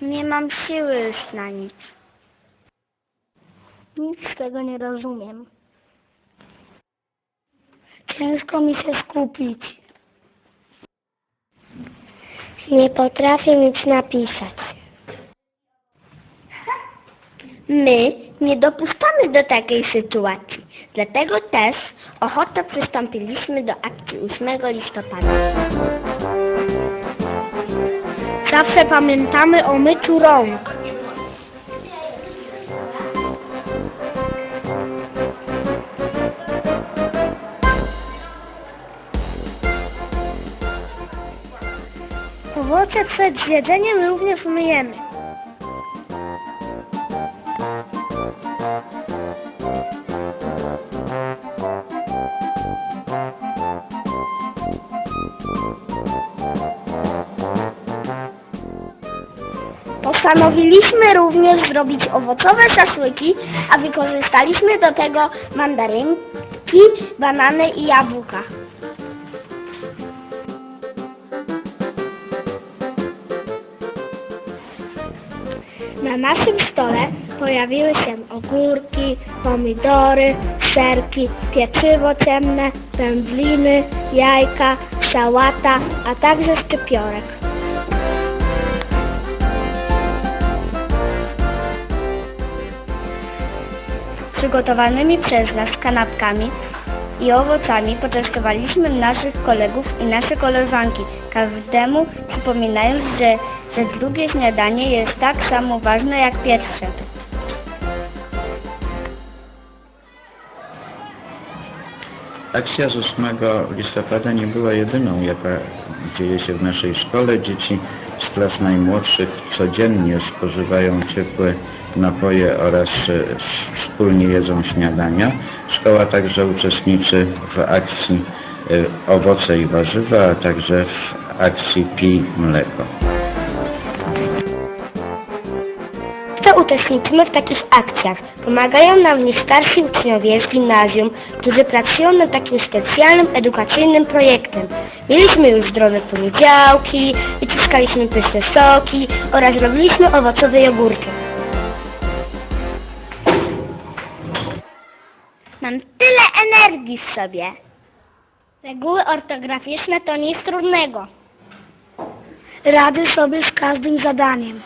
Nie mam siły już na nic. Nic z tego nie rozumiem. Ciężko mi się skupić. Nie potrafię nic napisać. My nie dopuszczamy do takiej sytuacji. Dlatego też ochotę przystąpiliśmy do akcji 8 listopada. Zawsze pamiętamy o myciu rąk. Owoce przed jedzeniem również myjemy. Postanowiliśmy również zrobić owocowe szaszłyki, a wykorzystaliśmy do tego mandarynki, banany i jabłka. Na naszym stole pojawiły się ogórki, pomidory, serki, pieczywo ciemne, pędzliny, jajka, sałata, a także szczypiorek. Przygotowanymi przez nas kanapkami i owocami poczęstowaliśmy naszych kolegów i nasze koleżanki, każdemu przypominając, że, że drugie śniadanie jest tak samo ważne jak pierwsze. Akcja z 8 listopada nie była jedyną, jaka dzieje się w naszej szkole. Dzieci z klas najmłodszych codziennie spożywają ciepłe napoje oraz e, wspólnie jedzą śniadania. Szkoła także uczestniczy w akcji e, owoce i warzywa, a także w akcji pij mleko. Uczestniczymy w takich akcjach. Pomagają nam w nich starsi uczniowie z gimnazjum, którzy pracują nad takim specjalnym edukacyjnym projektem. Mieliśmy już zdrowe poniedziałki, wyciskaliśmy pyszne soki oraz robiliśmy owocowe jogurty. Mam tyle energii w sobie. Reguły ortograficzne to nic trudnego. Rady sobie z każdym zadaniem.